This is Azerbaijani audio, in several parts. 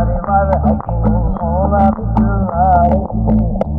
yarim var hakim ola Bir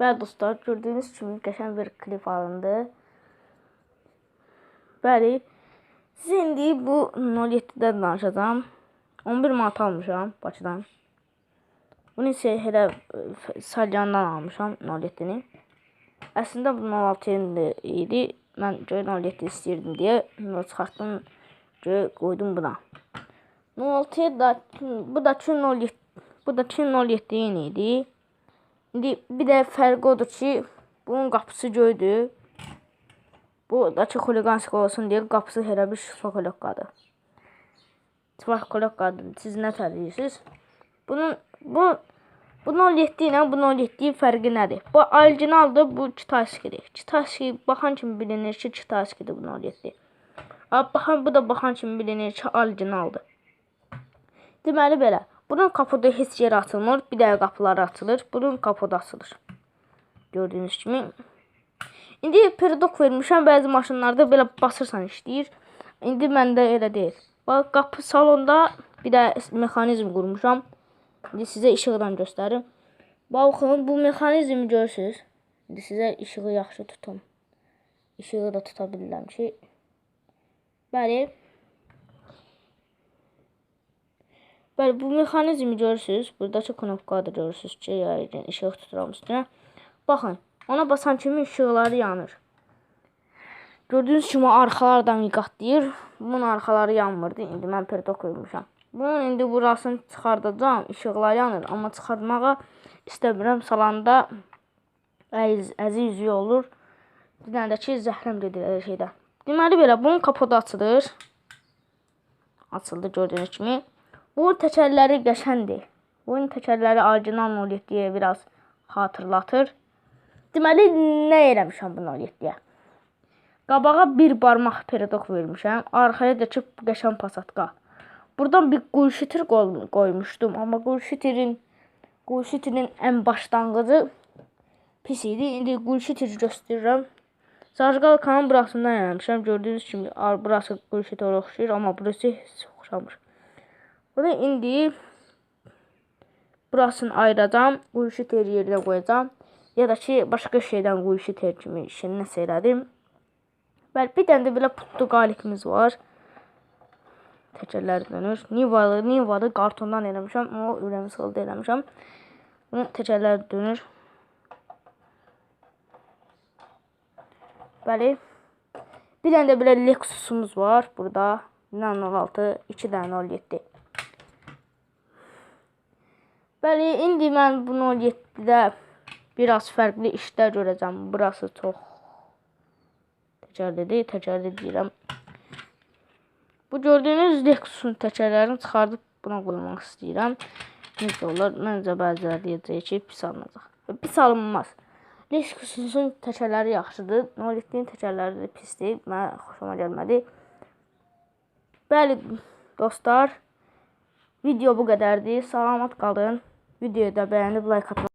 Bəli dostlar, gördüyünüz kimi qəşəng bir klip alındı. Bəli, siz indi bu 07-dən danışacağam. 11 manat almışam Bakıdan. Bunu isə elə e, Salyandan almışam 07-ni. Əslində bu 06 idi. Mən göy 07 istəyirdim deyə bunu çıxartdım, göy qoydum buna. 06 da bu da 07 bu da 07 idi. İndi bir də fərqi odur ki, bunun qapısı göydür. Bu da ki, xuliqansıq olsun deyə qapısı elə bir şifa kolokkadır. Şifa kolokkadır. Siz nə tədirsiniz? Bunun bu bu 07 ilə bu 07 fərqi nədir? Bu orijinaldır, bu Kitaskidir. Kitaski baxan kimi bilinir ki, Kitaskidir bu 07. Amma baxan bu da baxan kimi bilinir ki, orijinaldır. Deməli belə. Bunun kapoda heç yer açılmır. Bir də qapıları açılır. Bunun kapoda açılır. Gördüyünüz kimi. İndi peridok vermişəm. Bəzi maşınlarda belə basırsan işləyir. İndi məndə elə deyil. Bax qapı salonda bir də mexanizm qurmuşam. İndi sizə işıqdan göstərim. Baxın, bu mexanizmi görürsüz. İndi sizə işığı yaxşı tutum. İşığı da tuta bilirəm ki. Bəli. Bəli, bu mexanizmi görürsüz. Buradakı knopkadır görürsüz ki, yayıcı işıq tuturam üstünə. Baxın, ona basan kimi işıqları yanır. Gördüyünüz kimi arxalar da miqatlayır. Bunun arxaları yanmırdı. İndi mən perdo qoymuşam. Bunun indi burasını çıxardacağam. İşıqlar yanır, amma çıxartmağa istəmirəm. Salanda əziz, əziz olur. Bir dənə də ki, zəhrəm gedir elə şeydə. Deməli belə, bunun kapodu açılır. Açıldı gördüyünüz kimi. Bu təkərləri qəşəndir. Bunun təkərləri orijinal 07-yə biraz xatırlatır. Deməli, nə eləmişəm bu 07-yə? Qabağa bir barmaq peridok vermişəm. Arxaya da ki, qəşən pasatka. Buradan bir qulşitir qoymuşdum. Amma qulşitirin qulşitirin ən başlanğıcı pis idi. İndi qulşitir göstərirəm. Zajqalkanın burasından eləmişəm. Gördüyünüz kimi burası qulşitə oxşayır, amma burası oxşamır. Bunu indi burasını ayıracağam. Qulşiter yerinə qoyacağam. Ya da ki, başqa şeydən qulşiter kimi işini nəsə elədim. Bəli, bir dənə də belə Portugalikimiz var. Təkərlər dönür. Nivalı, Nivalı kartondan eləmişəm. O ürəmi sıldı eləmişəm. Bunun təkərlər dönür. Bəli. Bir dənə də belə Lexusumuz var burada. 16, 2 dənə 07. Bəli, indi mən bu 07-də biraz fərqli işlər görəcəm. Burası çox təkərlidir, təkərli deyirəm. Bu gördüyünüz Lexusun təkərlərini çıxardıb buna qoymaq istəyirəm. Necə olar? Məncə bəziləri deyəcək ki, pis alınacaq. Pis alınmaz. Lexusun təkərləri yaxşıdır. 07-nin təkərləri də pis deyil. Mənə xoşuma gəlmədi. Bəli, dostlar, video bu qədərdir. Salamat qalın. Videoyu da bəyənib like atmayı